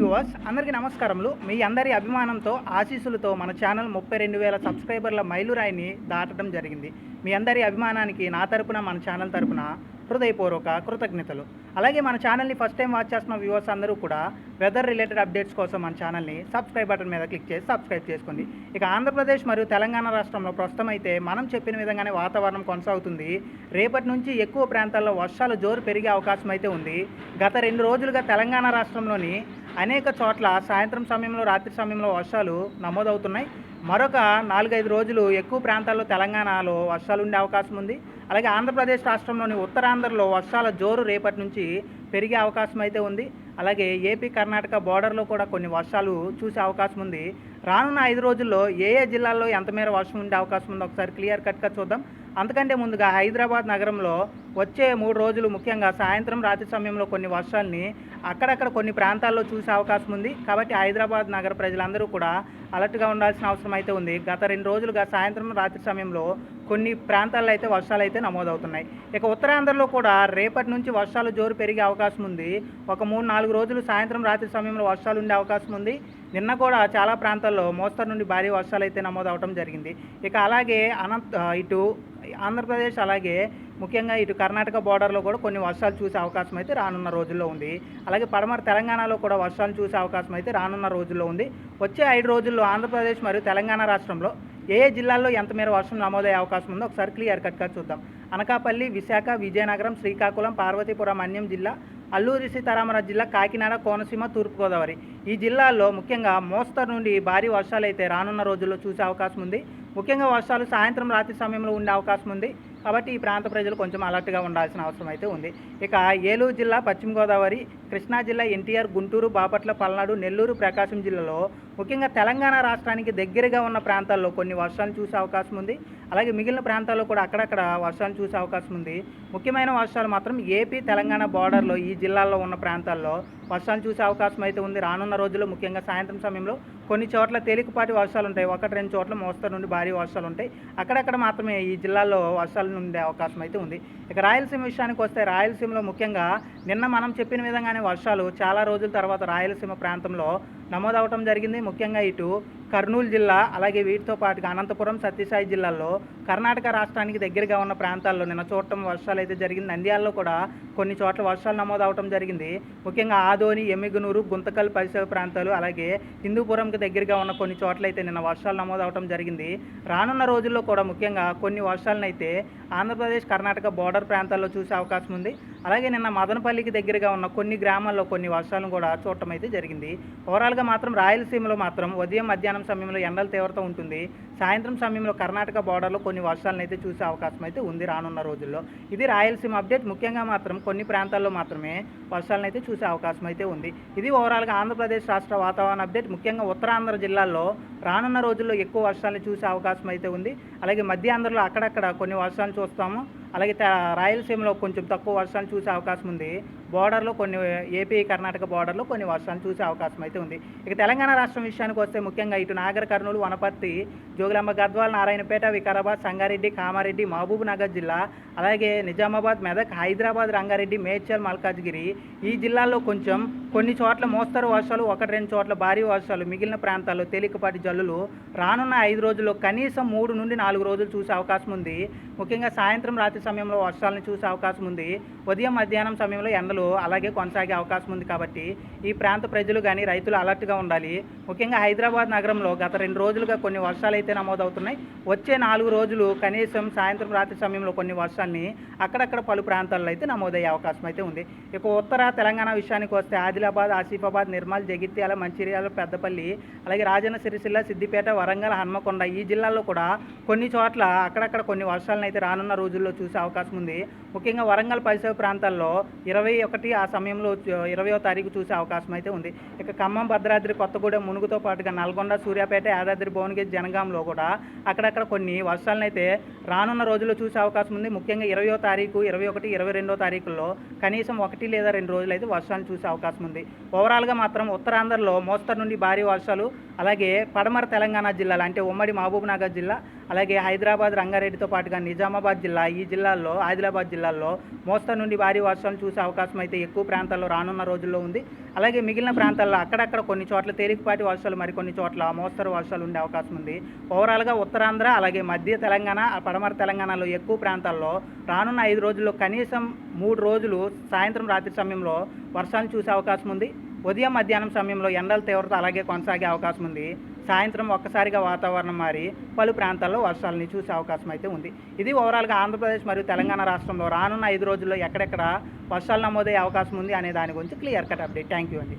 Viewers అందరికీ నమస్కారములు. మీ అందరి అభిమానంతో ఆశీస్సులతో మన ఛానల్ ముప్పై రెండు వేల సబ్స్క్రైబర్ల మైలురాయిని దాటడం జరిగింది. మీ అందరి అభిమానానికి నా తరపున మన ఛానల్ తరపున హృదయపూర్వక కృతజ్ఞతలు. అలాగే మన ఛానల్ని ఫస్ట్ టైం వాచ్ చేస్తున్న వ్యూవర్స్ అందరూ కూడా వెదర్ రిలేటెడ్ అప్డేట్స్ కోసం మన ఛానల్ని సబ్స్క్రైబ్ బటన్ మీద క్లిక్ చేసి సబ్స్క్రైబ్ చేసుకోండి. ఇక ఆంధ్రప్రదేశ్ మరియు తెలంగాణ రాష్ట్రంలో ప్రస్తుతం అయితే మనం చెప్పిన విధంగానే వాతావరణం కొనసాగుతుంది. రేపటి నుంచి ఎక్కువ ప్రాంతాల్లో వర్షాలు జోరు పెరిగే అవకాశం అయితే ఉంది. గత రెండు రోజులుగా తెలంగాణ రాష్ట్రంలోని అనేక చోట్ల సాయంత్రం సమయంలో రాత్రి సమయంలో వర్షాలు నమోదవుతున్నాయి. మరొక నాలుగైదు రోజులు ఎక్కువ ప్రాంతాల్లో తెలంగాణలో వర్షాలు ఉండే అవకాశం ఉంది. అలాగే ఆంధ్రప్రదేశ్ రాష్ట్రంలోని ఉత్తరాంధ్రలో వర్షాల జోరు రేపటి నుంచి పెరిగే అవకాశం అయితే ఉంది. అలాగే ఏపీ కర్ణాటక బోర్డర్లో కూడా కొన్ని వర్షాలు చూసే అవకాశం ఉంది. రానున్న ఐదు రోజుల్లో ఏ ఏ జిల్లాల్లో ఎంతమేర వర్షం ఉండే అవకాశం ఉందో ఒకసారి క్లియర్ కట్గా చూద్దాం. అంతకంటే ముందుగా హైదరాబాద్ నగరంలో వచ్చే మూడు రోజులు ముఖ్యంగా సాయంత్రం రాత్రి సమయంలో కొన్ని వర్షాలని అక్కడక్కడ కొన్ని ప్రాంతాల్లో చూసే అవకాశం ఉంది. కాబట్టి హైదరాబాద్ నగర ప్రజలందరూ కూడా అలర్ట్గా ఉండాల్సిన అవసరం అయితే ఉంది. గత రెండు రోజులుగా సాయంత్రం రాత్రి సమయంలో కొన్ని ప్రాంతాల్లో అయితే వర్షాలు అయితే నమోదవుతున్నాయి. ఇక ఉత్తరాంధ్రలో కూడా రేపటి నుంచి వర్షాలు జోరు పెరిగే అవకాశం ఉంది. ఒక మూడు నాలుగు రోజులు సాయంత్రం రాత్రి సమయంలో వర్షాలు ఉండే అవకాశం ఉంది. నిన్న కూడా చాలా ప్రాంతాల్లో మోస్తరు నుండి భారీ వర్షాలు అయితే నమోదవడం జరిగింది. ఇక అలాగే అనంత ఇటు ఆంధ్రప్రదేశ్ అలాగే ముఖ్యంగా ఇటు కర్ణాటక బోర్డర్లో కూడా కొన్ని వర్షాలు చూసే అవకాశం అయితే రానున్న రోజుల్లో ఉంది. అలాగే పడమర తెలంగాణలో కూడా వర్షాలు చూసే అవకాశం అయితే రానున్న రోజుల్లో ఉంది. వచ్చే ఐదు రోజుల్లో ఆంధ్రప్రదేశ్ మరియు తెలంగాణ రాష్ట్రంలో ఏ ఏ జిల్లాల్లో ఎంత మేర వర్షం నమోదయ్యే అవకాశం ఉందో ఒకసారి క్లియర్ కట్గా చూద్దాం. అనకాపల్లి విశాఖ విజయనగరం శ్రీకాకుళం పార్వతీపురం అన్యం జిల్లా అల్లూరి సీతారామరాజు జిల్లా కాకినాడ కోనసీమ తూర్పుగోదావరి. ఈ జిల్లాల్లో ముఖ్యంగా మోస్తరు నుండి భారీ వర్షాలు అయితే రానున్న రోజుల్లో చూసే అవకాశం ఉంది. ముఖ్యంగా వర్షాలు సాయంత్రం రాత్రి సమయంలో ఉండే అవకాశం ఉంది. కాబట్టి ఈ ప్రాంత ప్రజలు కొంచెం అలర్ట్గా ఉండాల్సిన అవసరం అయితే ఉంది. ఇక ఏలూరు జిల్లా పశ్చిమ గోదావరి కృష్ణా జిల్లా ఎన్టీఆర్ గుంటూరు బాపట్ల పల్నాడు నెల్లూరు ప్రకాశం జిల్లాలో ముఖ్యంగా తెలంగాణ రాష్ట్రానికి దగ్గరగా ఉన్న ప్రాంతాల్లో కొన్ని వర్షాలు చూసే అవకాశం ఉంది. అలాగే మిగిలిన ప్రాంతాల్లో కూడా అక్కడక్కడ వర్షాలు చూసే అవకాశం ఉంది. ముఖ్యమైన వర్షాలు మాత్రం ఏపీ తెలంగాణ బార్డర్లో ఈ జిల్లాల్లో ఉన్న ప్రాంతాల్లో వర్షాలు చూసే అవకాశం అయితే ఉంది. రానున్న రోజుల్లో ముఖ్యంగా సాయంత్రం సమయంలో కొన్ని చోట్ల తేలికపాటి వర్షాలు ఉంటాయి. ఒకటి రెండు చోట్ల మోస్తరు నుండి భారీ వర్షాలు ఉంటాయి. అక్కడక్కడ మాత్రమే ఈ జిల్లాల్లో వర్షాలు ఉండే అవకాశం అయితే ఉంది. ఇక రాయలసీమ విషయానికి వస్తే రాయలసీమలో ముఖ్యంగా నిన్న మనం చెప్పిన విధంగానే వర్షాలు చాలా రోజుల తర్వాత రాయలసీమ ప్రాంతంలో నమోదవటం జరిగింది. ముఖ్యంగా ఇటు కర్నూలు జిల్లా అలాగే వీటితో పాటుగా అనంతపురం సత్యసాయి జిల్లాల్లో కర్ణాటక రాష్ట్రానికి దగ్గరగా ఉన్న ప్రాంతాల్లో నిన్న చూడటం వర్షాలు అయితే జరిగింది. నంద్యాలలో కూడా కొన్ని చోట్ల వర్షాలు నమోదవటం జరిగింది. ముఖ్యంగా ఆదోని ఎమ్మిగునూరు గుంతకల్ పరిసర ప్రాంతాలు అలాగే హిందూపురంకి దగ్గరగా ఉన్న కొన్ని చోట్ల అయితే నిన్న వర్షాలు నమోదవటం జరిగింది. రానున్న రోజుల్లో కూడా ముఖ్యంగా కొన్ని వర్షాలను అయితే ఆంధ్రప్రదేశ్ కర్ణాటక బోర్డర్ ప్రాంతాల్లో చూసే అవకాశం ఉంది. అలాగే నిన్న మదనపల్లికి దగ్గరగా ఉన్న కొన్ని గ్రామాల్లో కొన్ని వర్షాలను కూడా చూడటం అయితే జరిగింది. ఓవరాల్గా మాత్రం రాయలసీమలో మాత్రం ఉదయం మధ్యాహ్నం సమయంలో ఎండల తీవ్రత ఉంటుంది. సాయంత్రం సమయంలో కర్ణాటక బోర్డర్లో కొన్ని వర్షాలను అయితే చూసే అవకాశం అయితే ఉంది రానున్న రోజుల్లో. ఇది రాయలసీమ అప్డేట్ ముఖ్యంగా మాత్రం కొన్ని ప్రాంతాల్లో మాత్రమే వర్షాలను అయితే చూసే అవకాశం అయితే ఉంది. ఇది ఓవరాల్గా ఆంధ్రప్రదేశ్ రాష్ట్ర వాతావరణ అప్డేట్ ముఖ్యంగా ఉత్తరాంధ్ర జిల్లాల్లో రానున్న రోజుల్లో ఎక్కువ వర్షాలను చూసే అవకాశం అయితే ఉంది. అలాగే మధ్యాంధ్రలో అక్కడక్కడ కొన్ని వర్షాలు చూస్తాము. అలాగే రాయలసీమలో కొంచెం తక్కువ వర్షాలు చూసే అవకాశం ఉంది. బోర్డర్లో కొన్ని ఏపీ కర్ణాటక బోర్డర్లో కొన్ని వర్షాలు చూసే అవకాశం అయితే ఉంది. ఇక తెలంగాణ రాష్ట్రం విషయానికి వస్తే ముఖ్యంగా ఇటు నాగర్ కర్నూలు వనపర్తి జోగులాంబ గద్వాల నారాయణపేట వికారాబాద్ సంగారెడ్డి కామారెడ్డి మహబూబ్ నగర్ జిల్లా అలాగే నిజామాబాద్ మెదక్ హైదరాబాద్ రంగారెడ్డి మేడ్చల్ మల్కాజ్గిరి ఈ జిల్లాల్లో కొంచెం కొన్ని చోట్ల మోస్తరు వర్షాలు ఒకటి రెండు చోట్ల భారీ వర్షాలు మిగిలిన ప్రాంతాల్లో తేలికపాటి జల్లులు. రానున్న ఐదు రోజుల్లో కనీసం మూడు నుండి నాలుగు రోజులు చూసే అవకాశం ఉంది. ముఖ్యంగా సాయంత్రం రాత్రి సమయంలో వర్షాలను చూసే అవకాశం ఉంది. ఉదయం మధ్యాహ్నం సమయంలో ఎండలు అలాగే కొనసాగే అవకాశం ఉంది కాబట్టి ఈ ప్రాంత ప్రజలు కానీ రైతులు అలర్ట్గా ఉండాలి. ముఖ్యంగా హైదరాబాద్ నగరంలో గత రెండు రోజులుగా కొన్ని వర్షాలు అయితే నమోదవుతున్నాయి. వచ్చే నాలుగు రోజులు కనీసం సాయంత్రం రాత్రి సమయంలో కొన్ని వర్షాలు వర్షాన్ని అక్కడక్కడ పలు ప్రాంతాల్లో అయితే నమోదయ్యే అవకాశం అయితే ఉంది. ఇక ఉత్తర తెలంగాణ విషయానికి వస్తే ఆదిలాబాద్ ఆసిఫాబాద్ నిర్మల్ జగిత్యాల మంచిర్యాల పెద్దపల్లి అలాగే రాజన్న సిరిసిల్ల సిద్దిపేట వరంగల్ హన్మకొండ ఈ జిల్లాల్లో కూడా కొన్ని చోట్ల అక్కడక్కడ కొన్ని వర్షాలను అయితే రానున్న రోజుల్లో చూసే అవకాశం ఉంది. ముఖ్యంగా వరంగల్ పరిసర ప్రాంతాల్లో ఇరవై ఒకటి ఆ సమయంలో ఇరవయో తారీఖు చూసే అవకాశం అయితే ఉంది. ఇక ఖమ్మం భద్రాద్రి కొత్తగూడెం మునుగుతో పాటుగా నల్గొండ సూర్యాపేట యాదాద్రి భువనగిరి జనగాంలో కూడా అక్కడక్కడ కొన్ని వర్షాలను అయితే రానున్న రోజుల్లో చూసే అవకాశం ఉంది. ముఖ్యంగా ఇరవయో తారీఖు ఇరవై ఒకటి ఇరవై రెండో తారీఖుల్లో కనీసం ఒకటి లేదా రెండు రోజులు అయితే వర్షాలు చూసే అవకాశం ఉంది. ఓవరాల్గా మాత్రం ఉత్తరాంధ్రలో మోస్తరు నుండి భారీ వర్షాలు అలాగే పడమర తెలంగాణ జిల్లాలు అంటే ఉమ్మడి మహబూబ్నగర్ జిల్లా అలాగే హైదరాబాద్ రంగారెడ్డితో పాటుగా నిజామాబాద్ జిల్లా ఈ జిల్లాల్లో ఆదిలాబాద్ జిల్లాల్లో మోస్తరు నుండి భారీ వర్షాలు చూసే అవకాశం అయితే ఎక్కువ ప్రాంతాల్లో రానున్న రోజుల్లో ఉంది. అలాగే మిగిలిన ప్రాంతాల్లో అక్కడక్కడ కొన్ని చోట్ల తేలికపాటి వర్షాలు మరికొన్ని చోట్ల మోస్తరు వర్షాలు ఉండే అవకాశం ఉంది. ఓవరాల్గా ఉత్తరాంధ్ర అలాగే మధ్య తెలంగాణ ఆ పడమర తెలంగాణలో ఎక్కువ ప్రాంతాల్లో రానున్న ఐదు రోజుల్లో కనీసం మూడు రోజులు సాయంత్రం రాత్రి సమయంలో వర్షాలు చూసే అవకాశం ఉంది. ఉదయం మధ్యాహ్నం సమయంలో ఎండల తీవ్రత అలాగే కొనసాగే అవకాశం ఉంది. సాయంత్రం ఒక్కసారిగా వాతావరణం మారి పలు ప్రాంతాల్లో వర్షాలని చూసే అవకాశం అయితే ఉంది. ఇది ఓవరాల్గా ఆంధ్రప్రదేశ్ మరియు తెలంగాణ రాష్ట్రంలో రానున్న ఐదు రోజుల్లో ఎక్కడెక్కడ వర్షాలు నమోదయ్యే అవకాశం ఉంది అనే దాని గురించి clear cut update. Thank you అండి.